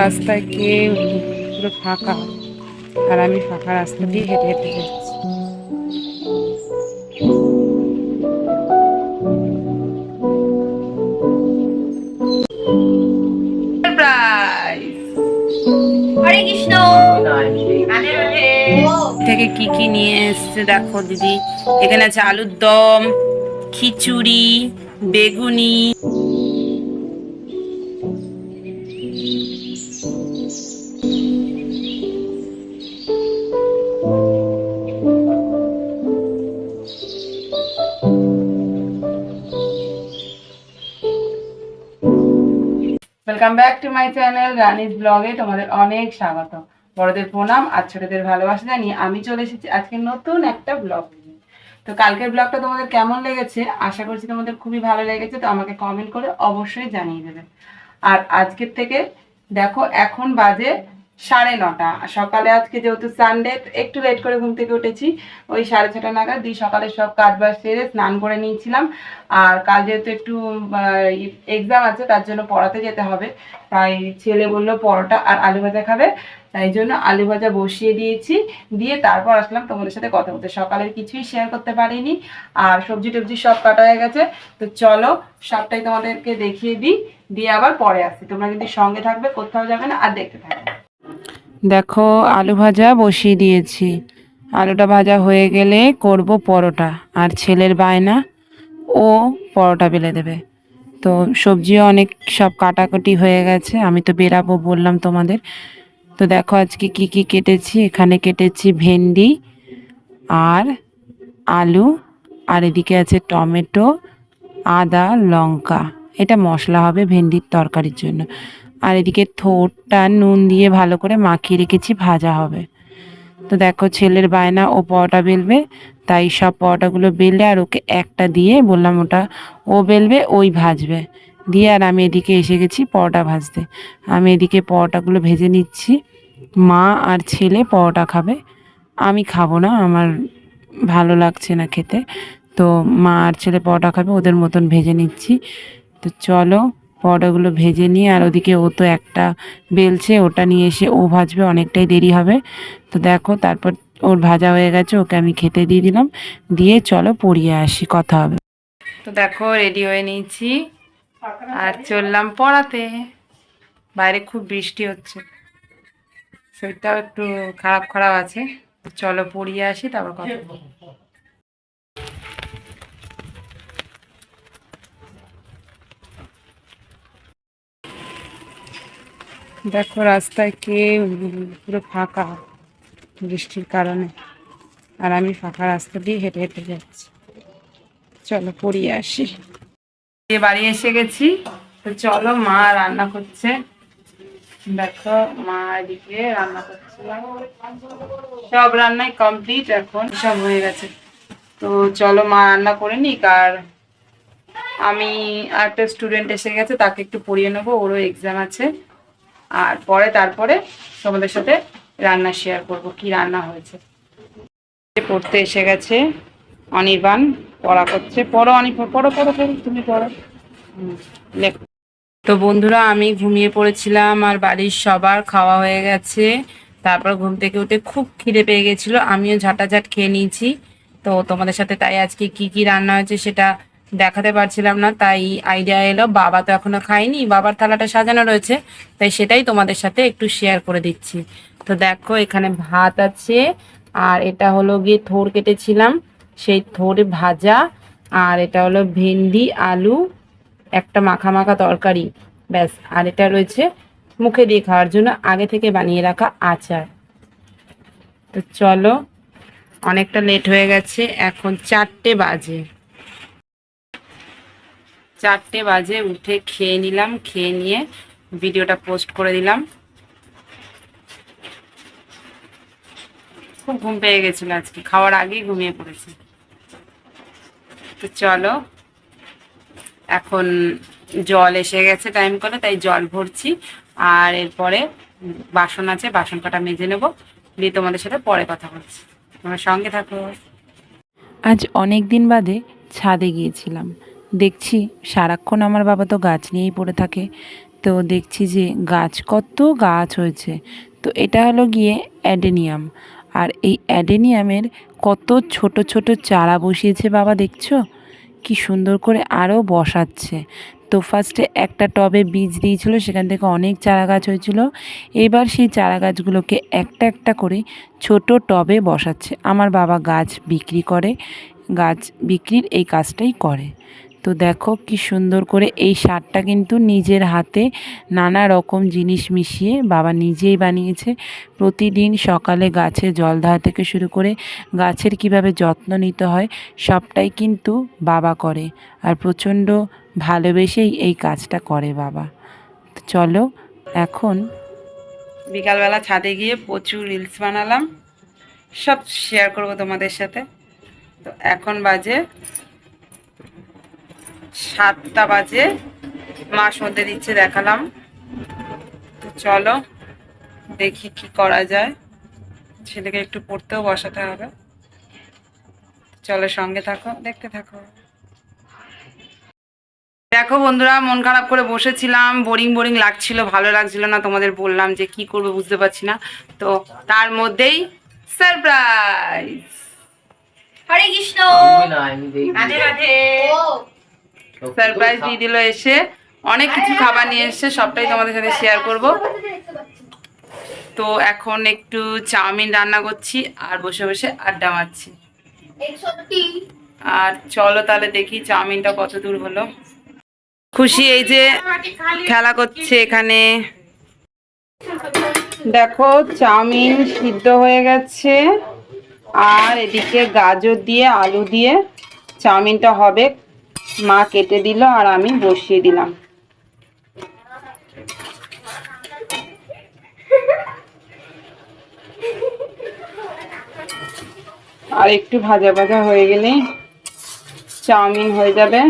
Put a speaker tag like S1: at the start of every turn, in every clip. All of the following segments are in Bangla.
S1: রাস্তায় কেউ নেই, পুরো ফাঁকা? আর আমি ফাঁকা রাস্তা দিয়ে হেঁটে হেঁটে যাচ্ছি। থেকে কি কি নিয়ে এসছে দেখো দিদি এখানে আছে আলুর দম। খিচুড়ি, বেগুনি। Welcome back to my channel Rani's ব্লগে তোমাদের অনেক স্বাগত। বড়দের প্রণাম আর ছোটদের ভালোবাসা জানিয়ে আমি চলে এসেছি আজকে নতুন একটা ব্লগ তো কালকের ব্লগটা তোমাদের কেমন লেগেছে? আশা করছি তোমাদের খুবই ভালো লেগেছে, তো আমাকে কমেন্ট করে অবশ্যই জানিয়ে দেবে। আর আজকের থেকে দেখো, এখন বাজে সাড়ে নটা। আর সকালে আজকে যেহেতু সানডে একটু লেট করে ঘুম থেকে উঠেছি। ওই সাড়ে ছটা নাগাদ দিয়ে সকালে সব কাজ বাজ সেরে স্নান করে নিয়েছিলাম। আর কাল যেহেতু একটু এক্সাম আছে, তার জন্য পড়াতে যেতে হবে। তাই ছেলে বলল, পরোটা আর আলু ভাজা খাবে। তাই জন্য আলু ভাজা বসিয়ে দিয়েছি। দিয়ে তারপর আসলাম তোমাদের সাথে কথা বলতে। সকালের কিছুই শেয়ার করতে পারিনি। আর সবজি টবজি সব কাটা হয়ে গেছে। তো চলো, সবটাই তোমাদেরকে দেখিয়ে দিই। দিয়ে আবার পরে আসি তোমরা কিন্তু সঙ্গে থাকবে, কোথাও যাবে না, আর দেখতে থাকবে। দেখো, আলু ভাজা বসিয়ে দিয়েছি। আলুটা ভাজা হয়ে গেলে করব পরোটা। আর ছেলের বায়না, ও পরোটা বেলে দেবে। তো সবজিও অনেক সব কাটাকুটি হয়ে গেছে, আমি তো বেরাবো বললাম তোমাদের। তো দেখো আজকে কি কি কেটেছি, এখানে কেটেছি ভেন্ডি আর আলু, আর এদিকে আছে টমেটো, আদা, লঙ্কা। এটা মশলা হবে ভেন্ডির তরকারির জন্য। আর এদিকে থোরটা নুন দিয়ে ভালো করে মাখিয়ে রেখেছি, ভাজা হবে। তো দেখো ছেলের বায়না, ও পরোটা বেলবে, তাই সব পরোটাগুলো বেলে আর ওকে একটা দিয়ে বললাম ওটা ও বেলবে, ওই ভাজবে। দিয়ে আর আমি এদিকে এসে গেছি পরোটা ভাজতে। আমি এদিকে পরোটাগুলো ভেজে নিচ্ছি। মা আর ছেলে পরোটা খাবে। আমি খাব না, আমার ভালো লাগছে না খেতে। তো মা আর ছেলে পরোটা খাবে, ওদের মতন ভেজে নিচ্ছি। তো চলো পরোটাগুলো ভেজে নিয়ে, আর ওদিকে ও তো একটা বেলছে, ওটা নিয়ে এসে ও ভাজবে, অনেকটাই দেরি হবে। তো দেখো, তারপর ওর ভাজা হয়ে গেছে, ওকে আমি খেতে দিয়ে দিলাম। দিয়ে চলো পড়িয়ে আসি, কথা হবে। তো দেখো, রেডি হয়ে নিয়েছি। আর চললাম পড়াতে। বাইরে খুব বৃষ্টি হচ্ছে। শরীরটাও একটু খারাপ খারাপ আছে চলো পড়িয়ে আসি, তারপর কথা দেখো রাস্তায় কে পুরো ফাঁকা বৃষ্টির কারণে। আর আমি ফাঁকা রাস্তা দিয়ে হেঁটে হেঁটে যাচ্ছি। চলো পড়িয়ে আসি। বাড়ি এসে গেছি। তো চলো মা রান্না করছে। দেখো মা এদিকে রান্না করছে। সব রান্নাই কমপ্লিট এখন, সব হয়ে গেছে। তো চলো মা রান্না করে নিক। আর আমি একটা স্টুডেন্ট এসে গেছে, তাকে একটু পড়িয়ে নেব। ওরও এক্সাম আছে। আর পরে তারপরে তোমাদের সাথে রান্না শেয়ার করব, কি রান্না হয়েছে। পড়তে এসে গেছে অনির্বাণ, পড়া করছে। পড়ো অনি পড়ো পড়ো পড়ো, তুমি পড়ো। লেখো। তো বন্ধুরা, আমি ঘুমিয়ে পড়েছিলাম আর বাড়ির সবার খাওয়া হয়ে গেছে। তারপর ঘুম থেকে উঠে খুব খিদে পেয়ে গেছিল। আমিও ঝাঁটাঝাট খেয়ে নিয়েছি। তো তোমাদের সাথে তাই আজকে কি কি রান্না হয়েছে সেটা দেখাতে পারছিলাম না, তাই আইডিয়া এলো। বাবা তো এখনও খায়নি, বাবার থালাটা সাজানো রয়েছে, তাই সেটাই তোমাদের সাথে একটু শেয়ার করে দিচ্ছি। তো দেখো, এখানে ভাত আছে, আর এটা হলো গিয়ে থোর কেটেছিলাম, সেই থোর ভাজা, আর এটা হলো ভেন্ডি, আলু, একটা মাখা মাখা তরকারি, ব্যাস। আর এটা রয়েছে মুখে দিয়ে খাওয়ার জন্য আগে থেকে বানিয়ে রাখা আচার। তো চলো, অনেকটা লেট হয়ে গেছে, এখন চারটে বাজে। চারটে বাজে উঠে খেয়ে নিলাম, খেয়ে নিয়ে ভিডিওটা পোস্ট করে দিলাম। খুব ঘুম পেয়ে গেছিল আজকে, খাওয়ার আগেই ঘুমিয়ে পড়েছি। তো চলো, এখন জল এসে গেছে টাইম করে, তাই জল ভরছি। আর এরপরে বাসন আছে, বাসন কাটা মেজে নেব, দিয়ে তোমাদের সাথে পরে কথা বলছি। তোমার সঙ্গে থাকো। আজ অনেক দিন বাদে
S2: ছাদে গিয়েছিলাম। দেখছি সারাক্ষণ আমার বাবা তো গাছ নিয়েই পড়ে থাকে। তো দেখছি যে গাছ কত গাছ হয়েছে। তো এটা হলো গিয়ে অ্যাডেনিয়াম। আর এই অ্যাডেনিয়ামের কত ছোট ছোট চারা বসিয়েছে বাবা দেখছ? কি সুন্দর করে আরও বসাচ্ছে। তো ফার্স্টে একটা টবে বীজ দিয়েছিল, সেখান থেকে অনেক চারা গাছ হয়েছিল। এবার সেই চারা গাছগুলোকে একটা একটা করে ছোট টবে বসাচ্ছে। আমার বাবা গাছ বিক্রি করে, গাছ বিক্রির এই কাজটাই করে। তো দেখো কি সুন্দর করে এই সারটা কিন্তু নিজের হাতে নানা রকম জিনিস মিশিয়ে বাবা নিজেই বানিয়েছে। প্রতিদিন সকালে গাছে জল দেওয়া থেকে শুরু করে গাছের কীভাবে যত্ন নিতে হয়, সবটাই কিন্তু বাবা করে আর প্রচণ্ড ভালোবেসেই এই কাজটা করে বাবা। চলো এখন
S1: বিকালবেলা ছাদে গিয়ে প্রচুর রিলস বানালাম, সব শেয়ার করব তোমাদের সাথে। তো এখন বাজে সাতটা বাজে। মা সন্ধে দিচ্ছে দেখালাম। তো চলো দেখি কি করা যায়। ছেলেকে একটু পড়তেও বসাতে হবে। চলো সঙ্গে থাকো দেখতে থাকো। দেখো বন্ধুরা মন খারাপ করে বসেছিলাম। বোরিং বোরিং লাগছিল ভালো লাগছিল না তোমাদের বললাম যে কি করব বুঝতে পারছি না। তো তার মধ্যেই সারপ্রাইজ
S3: হরে কৃষ্ণ!
S1: রাধে রাধে।
S3: ও
S1: সারপ্রাইজ দিয়ে দিল এসে। অনেক কিছু খাবার নিয়ে এসেছে সবটাই তোমাদের সাথে শেয়ার করব। তো এখন একটু চাউমিন রান্না করছি আর বসে বসে আড্ডা মারছি। আর চলো তাহলে দেখি চাউমিনটা কত দূর হলো। খুশি এই যে খেলা করছে এখানে। দেখো চাউমিন সিদ্ধ হয়ে গেছে। আর এদিকে গাজর দিয়ে আলু দিয়ে চাউমিনটা হবে। মা কেটে দিল আর আমি বসিয়ে দিলাম। আর একটু ভাজা ভাজা হয়ে গেলেই চাউমিন হয়ে যাবে।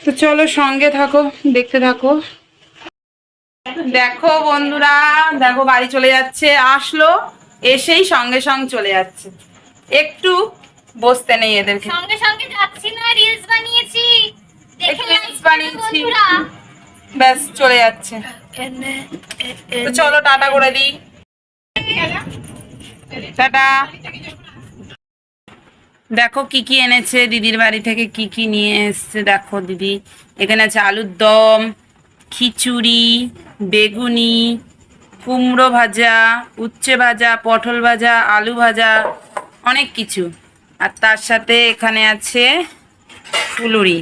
S1: তো চলো সঙ্গে থাকো, দেখতে থাকো। দেখো বন্ধুরা, দেখো বাড়ি চলে যাচ্ছে, আসলো, এসেই সঙ্গে সঙ্গে চলে যাচ্ছে। একটু বসতে নেই এদেরকে
S3: সঙ্গে সঙ্গে যাচ্ছি না রিলস বানিয়েছি। দেখে করো
S1: বানিয়েছি। ব্যাস চলে যাচ্ছে। তো চলো টাটা করে দিই। টাটা। দেখো কি কি এনেছে দিদির বাড়ি থেকে কি কি নিয়ে এসছে দেখো দিদি। এখানে আছে আলুর দম খিচুড়ি বেগুনি কুমড়ো ভাজা উচ্ছে ভাজা পটল ভাজা আলু ভাজা অনেক কিছু। আর তার সাথে এখানে আছে ফুলুরি।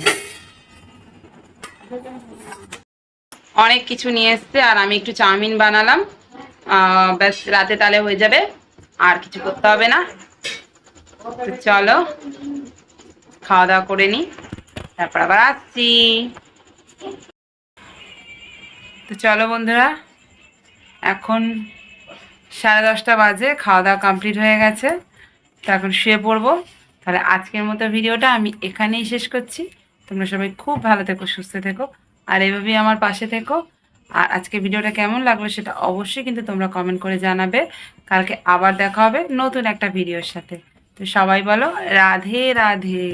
S1: অনেক কিছু নিয়ে এসছে, আর আমি একটু চাউমিন বানালাম। ব্যাস, রাতে তালে হয়ে যাবে, আর কিছু করতে হবে না। তো চলো, খাওয়া দাওয়া করে নিই তারপর আবার আসছি। তো চলো বন্ধুরা, এখন সাড়ে দশটা বাজে, খাওয়া দাওয়া কমপ্লিট হয়ে গেছে। তো এখন শুয়ে পড়ব। তাহলে আজকের মতো ভিডিওটা আমি এখানেই শেষ করছি। তোমরা সবাই খুব ভালো থেকো, সুস্থ থেকো, আর এভাবেই আমার পাশে থেকো। আর আজকে ভিডিওটা কেমন লাগল সেটা অবশ্যই কিন্তু তোমরা কমেন্ট করে জানাবে। কালকে আবার দেখা হবে নতুন একটা ভিডিওর সাথে। তো সবাই বলো, রাধে রাধে।